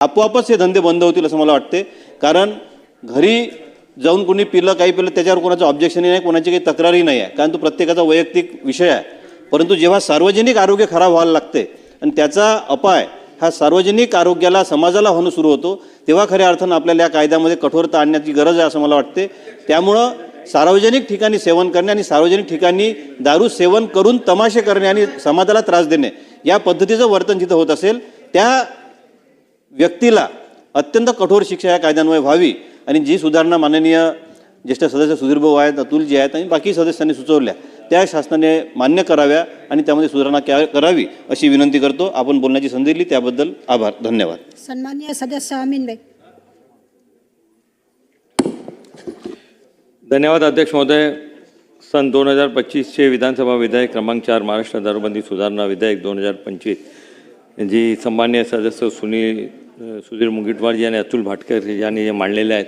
आपोआपच हे धंदे बंद होतील असं मला वाटते कारण घरी जाऊन कोणी पिलं काही पिलं त्याच्यावर कोणाचं ऑब्जेक्शनही नाही कोणाची काही तक्रारही नाही आहे. कारण तो प्रत्येकाचा वैयक्तिक विषय आहे. परंतु जेव्हा सार्वजनिक आरोग्य खराब व्हायला लागते आणि त्याचा अपाय हा सार्वजनिक आरोग्याला समाजाला होणं सुरू होतो तेव्हा खऱ्या अर्थानं आपल्याला या कायद्यामध्ये कठोरता आणण्याची गरज आहे असं मला वाटते त्यामुळं सार्वजनिक ठिकाणी सेवन करणे आणि सार्वजनिक ठिकाणी दारू सेवन करून तमाशे करणे आणि समाजाला त्रास देणे या पद्धतीचं वर्तन जिथं होत असेल त्या व्यक्तीला अत्यंत कठोर शिक्षा या कायद्यान्वये व्हावी आणि जी सुधारणा माननीय ज्येष्ठ सदस्य सुधीरभाऊ आहेत अतुलजी आहेत आणि बाकी सदस्यांनी सुचवल्या त्या शासनाने मान्य कराव्या आणि त्यामध्ये सुधारणा क्या- करावी अशी विनंती करतो. आपण बोलण्याची संधी दिली त्याबद्दल आभार धन्यवाद. सन्मान्य सदस्य अमीनभाई. धन्यवाद अध्यक्ष महोदय. सन दोन हजार पच्चीसचे विधानसभा विधेयक क्रमांक चार महाराष्ट्र दारूबंदी सुधारणा विधेयक दोन हजार पंचवीस. जी सन्मान्य सदस्य सुनील, सुधीर सुधीर मुंगीटवारजी आणि अतुल भाटकर यांनी जे मांडलेले आहेत,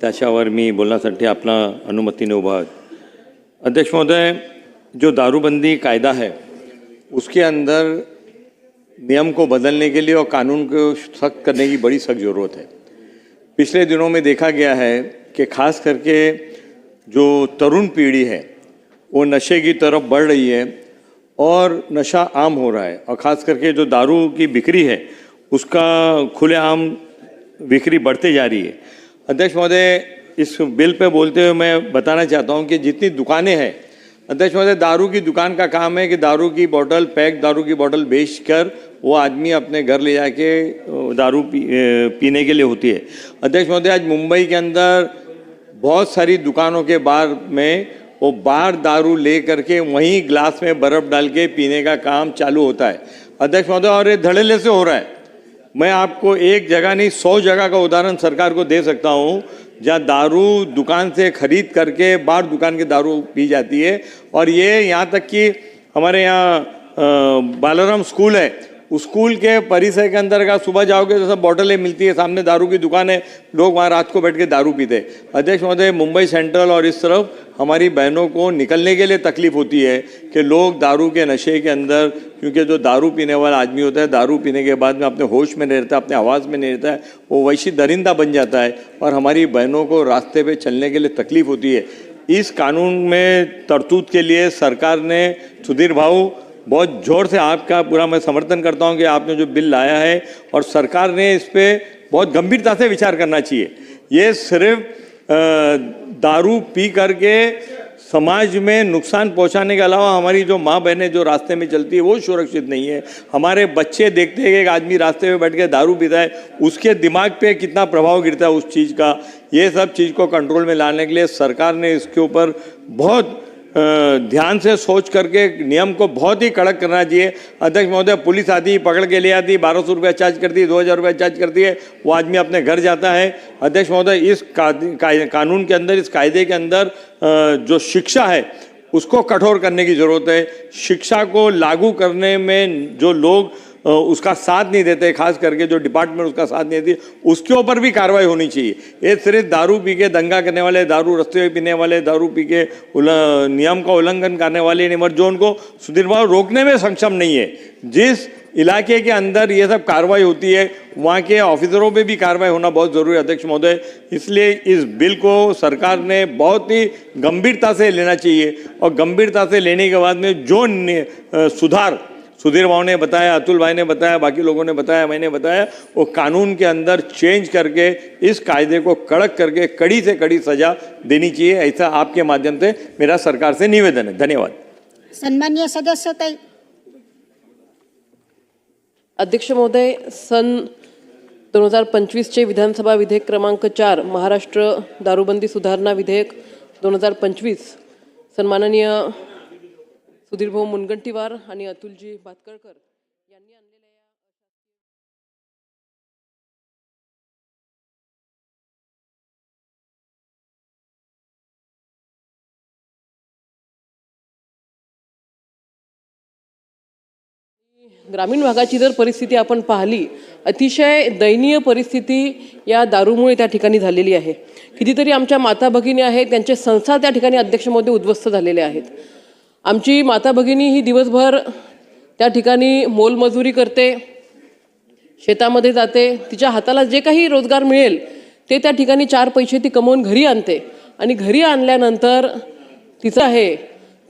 त्याच्यावर मी बोलण्यासाठी आपला अनुमतीने उभा अध्यक्ष महोदय, जो दारूबंदी कायदा है उसके अंदर नियम को बदलने के लिए और कानून को सख्त करने की बड़ी सख्त ज़रूरत है। पिछले दिनों में देखा गया है कि खास करके जो तरुण पीढ़ी है, वो नशे की तरफ़ बढ़ रही है और नशा आम हो रहा है। और ख़ास करके जो दारू की बिक्री है उसका खुलेआम बिक्री बढ़ते जा रही है। अध्यक्ष महोदय इस बिल पे बोलते हुए मैं बताना चाहता हूँ कि जितनी दुकानें हैं अध्यक्ष महोदय दारू की दुकान का काम है कि दारू की बोतल पैक दारू की बोतल बेच कर वो आदमी अपने घर ले जाके दारू पी, पीने के लिए होती है। अध्यक्ष महोदय आज मुंबई के अंदर बहुत सारी दुकानों के बाहर में वो बाहर दारू ले करके वहीं ग्लास में बर्फ़ डाल के पीने का काम चालू होता है। अध्यक्ष महोदय, और ये धड़ल्ले से हो रहा है। मैं आपको एक जगह नहीं, सौ जगह का उदाहरण सरकार को दे सकता हूँ, जहाँ दारू दुकान से खरीद करके बाहर दुकान की दारू पी जाती है। और ये यहाँ तक कि हमारे यहाँ बालाराम स्कूल है स्कूल के परिसर के अंदर का सुबह जाओगे तो सब बॉटलें मिलती है, सामने दारू की दुकान है, लोग वहाँ रात को बैठ के दारू पीते। अध्यक्ष महोदय, मुंबई सेंट्रल और इस तरफ़ हमारी बहनों को निकलने के लिए तकलीफ़ होती है कि लोग दारू के नशे के अंदर, क्योंकि जो दारू पीने वाला आदमी होता है, दारू पीने के बाद में अपने होश में नहीं रहता, अपने आवाज़ में नहीं रहता है, वो वैसी दरिंदा बन जाता है और हमारी बहनों को रास्ते पे चलने के लिए तकलीफ़ होती है इस कानून में तरतूत के लिए सरकार ने सुधीर भाऊ बहुत ज़ोर से आपका पूरा मैं समर्थन करता हूँ कि आपने जो बिल लाया है और सरकार ने इस पर बहुत गंभीरता से विचार करना चाहिए। ये सिर्फ़ दारू पी करके समाज में नुकसान पहुँचाने के अलावा हमारी जो माँ बहनें जो रास्ते में चलती है, वो सुरक्षित नहीं है। हमारे बच्चे देखते हैं कि एक आदमी रास्ते में बैठ के दारू पीता है, उसके दिमाग पे कितना प्रभाव गिरता है उस चीज़ का। ये सब चीज़ को कंट्रोल में लाने के लिए सरकार ने इसके ऊपर बहुत ध्यान से सोच करके नियम को बहुत ही कड़क करना चाहिए। अध्यक्ष महोदय पुलिस आती पकड़ के ले आती बारह सौ रुपया चार्ज करती है दो हज़ार रुपया चार्ज करती है वो आदमी अपने घर जाता है। अध्यक्ष महोदय इस का, का, कानून के अंदर इस कायदे के अंदर जो शिक्षा है उसको कठोर करने की ज़रूरत है। शिक्षा को लागू करने में जो लोग उसका साथ नहीं देते, खास करके जो डिपार्टमेंट उसका साथ नहीं देती, उसके ऊपर भी कार्रवाई होनी चाहिए। ये सिर्फ़ दारू पी के दंगा करने वाले, दारू रस्ते में पीने वाले, दारू पी के नियम का उल्लंघन करने वाले नहीं, मगर जो उनको सुधीर रोकने में सक्षम नहीं है। जिस इलाके के अंदर ये सब कार्रवाई होती है, वहाँ के ऑफिसरों पे भी कार्रवाई होना बहुत ज़रूरी है, अध्यक्ष महोदय। इसलिए इस बिल को सरकार ने बहुत ही गंभीरता से लेना चाहिए और गंभीरता से लेने के बाद में जो सुधार सुधीर भाव ने बताया अतुल भाई ने बताया बाकी लोगों ने बताया मैंने बताया वो कानून के अंदर चेंज करके इस कायदे को कड़क करके कड़ी से कड़ी सजा देनी चाहिए ऐसा आपके माध्यम से मेरा सरकार से निवेदन है। धन्यवाद। सन्मान्य सदस्य ताई। अध्यक्ष महोदय सन दोन हजार पंचवीसचे विधानसभा विधेयक क्रमांक चार महाराष्ट्र दारूबंदी सुधारणा विधेयक दोन हजार पंचवीस. सन्माननीय सुधीरभाऊ मुनगंटीवार आणि अतुलजी भातकळकर यांनी आणलेल्या या ग्रामीण भागाची जर परिस्थिती आपण पाहिली अतिशय दयनीय परिस्थिती या दारूमुळे त्या ठिकाणी झालेली आहे. कितीतरी आमच्या माता भगिनी आहेत त्यांचे संसार त्या ठिकाणी अध्यक्षमध्ये उद्ध्वस्त झालेले आहेत. आमची माता भगिनी ही दिवसभर त्या ठिकाणी मोलमजुरी करते शेतामध्ये जाते तिच्या हाताला जे काही रोजगार मिळेल ते त्या ठिकाणी चार पैसे ती कमवून घरी आणते. आणि घरी आणल्यानंतर तिचं आहे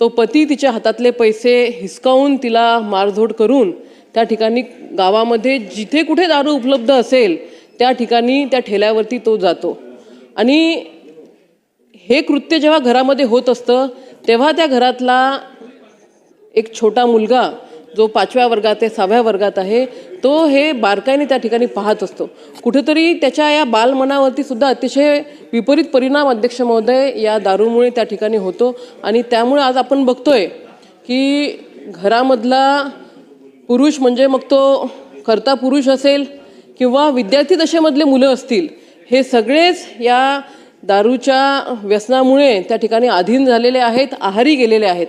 तो पती तिच्या हातातले पैसे हिसकावून तिला मारझोड करून त्या ठिकाणी गावामध्ये जिथे कुठे दारू उपलब्ध असेल त्या ठिकाणी त्या ठेल्यावरती तो जातो. आणि हे कृत्य जेव्हा घरामध्ये होत असतं तेव्हा त्या घरातला एक छोटा मुलगा जो पाचव्या वर्गात आहे सहाव्या वर्गात आहे तो हे बारकाईने त्या ठिकाणी पाहत असतो. कुठेतरी त्याच्या या बालमनावरती सुद्धा अतिशय विपरीत परिणाम अध्यक्ष महोदय या दारूमुळे त्या ठिकाणी होतो. आणि त्यामुळे आज आपण बघतोय की घरामधला पुरुष म्हणजे मग तो करता पुरुष असेल किंवा विद्यार्थी दशेमधले मुलं असतील हे सगळेच या दारूच्या व्यसनामुळे त्या ठिकाणी अधीन झालेले आहेत आहारी गेलेले आहेत.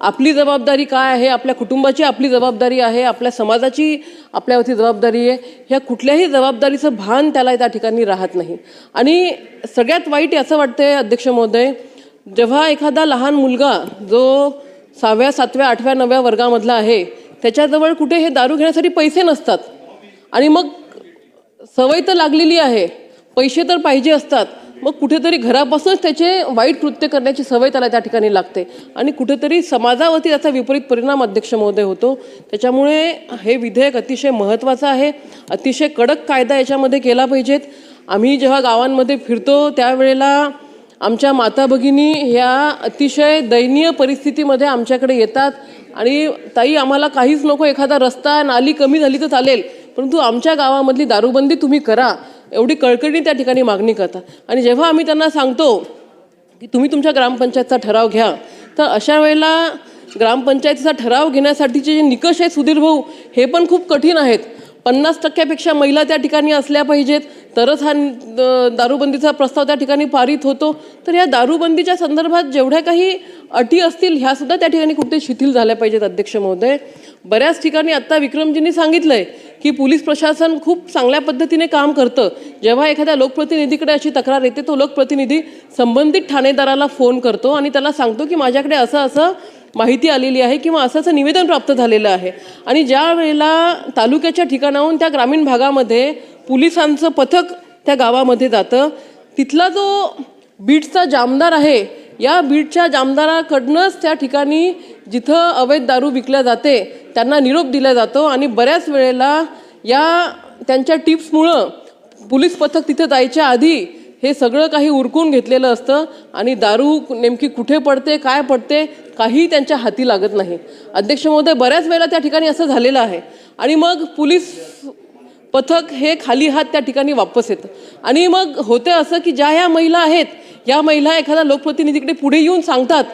आपली जबाबदारी काय आहे? आपल्या कुटुंबाची आपली जबाबदारी आहे? आपल्या समाजाची आपल्यावरती जबाबदारी आहे? ह्या कुठल्याही जबाबदारीचं भान त्याला त्या ठिकाणी राहत नाही. आणि सगळ्यात वाईट असं वाटतंय अध्यक्ष महोदय जेव्हा एखादा लहान मुलगा जो सहाव्या सातव्या आठव्या नवव्या वर्गामधला आहे त्याच्याजवळ कुठे हे दारू घेण्यासाठी पैसे नसतात. आणि मग सवय तर लागलेली आहे. पैसे तर पाहिजे असतात. मग कुठेतरी घरापासूनच त्याचे वाईट कृत्य करण्याची सवय त्याला त्या ठिकाणी लागते. आणि कुठेतरी समाजावरती त्याचा विपरीत परिणाम अध्यक्ष महोदय होतो. त्याच्यामुळे हे विधेयक अतिशय महत्त्वाचं आहे. अतिशय कडक कायदा याच्यामध्ये केला पाहिजेत. आम्ही जेव्हा गावांमध्ये फिरतो त्यावेळेला आमच्या माता भगिनी ह्या अतिशय दयनीय परिस्थितीमध्ये आमच्याकडे येतात. आणि ताई आम्हाला काहीच नको एखादा रस्ता नाली कमी झाली तर चालेल. परंतु आमच्या गावामधली दारूबंदी तुम्ही करा. एवढी कळकळी त्या ठिकाणी मागणी करतात. आणि जेव्हा आम्ही त्यांना सांगतो की तुम्ही तुमच्या ग्रामपंचायतचा ठराव घ्या तर अशा वेळेला ग्रामपंचायतीचा ठराव घेण्यासाठीचे जे निकष आहेत सुधीर भाऊ हे पण खूप कठीण आहेत. पन्नास टक्क्यापेक्षा महिला त्या ठिकाणी असल्या पाहिजेत तरच हा दारूबंदीचा प्रस्ताव त्या ठिकाणी पारित होतो. तर या दारूबंदीच्या संदर्भात जेवढ्या काही अटी असतील ह्यासुद्धा त्या ठिकाणी कुठे शिथिल झाल्या पाहिजेत अध्यक्ष महोदय. बऱ्याच ठिकाणी आत्ता विक्रमजींनी सांगितलं आहे की पोलीस प्रशासन खूप चांगल्या पद्धतीने काम करतं. जेव्हा एखाद्या लोकप्रतिनिधीकडे अशी तक्रार येते तो लोकप्रतिनिधी संबंधित ठाणेदाराला फोन करतो आणि त्याला सांगतो की माझ्याकडे असं असं माहिती आलेली आहे किंवा असं असं निवेदन प्राप्त झालेलं आहे. आणि ज्या वेळेला तालुक्याच्या ठिकाणाहून त्या ग्रामीण भागामध्ये पोलिसांचं पथक त्या गावामध्ये जातं तिथला जो बीडचा जामदार आहे या बीडच्या जामदाराकडनंच त्या ठिकाणी जिथं अवैध दारू विकल्या जाते त्यांना निरोप दिला जातो आणि बऱ्याच वेळेला या त्यांच्या टिप्समुळं पोलीस पथक तिथं जायच्या आधी हे सगळं काही उरकून घेतलेलं असतं आणि दारू नेमकी कुठे पडते काय पडते काही त्यांच्या हाती लागत नाही. अध्यक्ष महोदय बऱ्याच वेळेला त्या ठिकाणी असं झालेलं आहे. आणि मग पोलीस पथक हे खाली हात त्या ठिकाणी वापस येतं. आणि मग होतं असं की ज्या ह्या महिला आहेत या महिला एखाद्या लोकप्रतिनिधीकडे पुढे येऊन सांगतात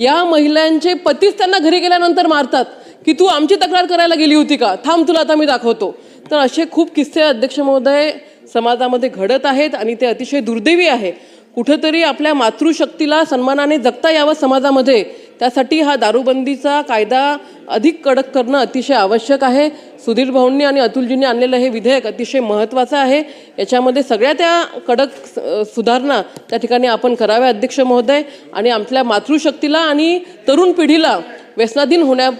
या महिलांचे पतीच त्यांना घरी गेल्यानंतर मारतात की तू आमची तक्रार करायला गेली होती का? थांब तुला आता मी दाखवतो. तर असे खूप किस्से अध्यक्ष महोदय समाजामध्ये घडत आहेत आणि ते अतिशय दुर्दैवी आहे. कुठंतरी आपल्या मातृशक्तीला सन्मानाने जगता यावं समाजामध्ये त्यासाठी हा दारूबंदीचा कायदा अधिक कडक करणं अतिशय आवश्यक आहे. सुधीर भाऊंनी आणि अतुलजींनी आणलेलं हे विधेयक अतिशय महत्त्वाचं आहे. याच्यामध्ये सगळ्या त्या कडक सुधारणा त्या ठिकाणी आपण कराव्या अध्यक्ष महोदय. आणि आपल्या मातृशक्तीला आणि तरुण पिढीला व्यसनाधीन होण्या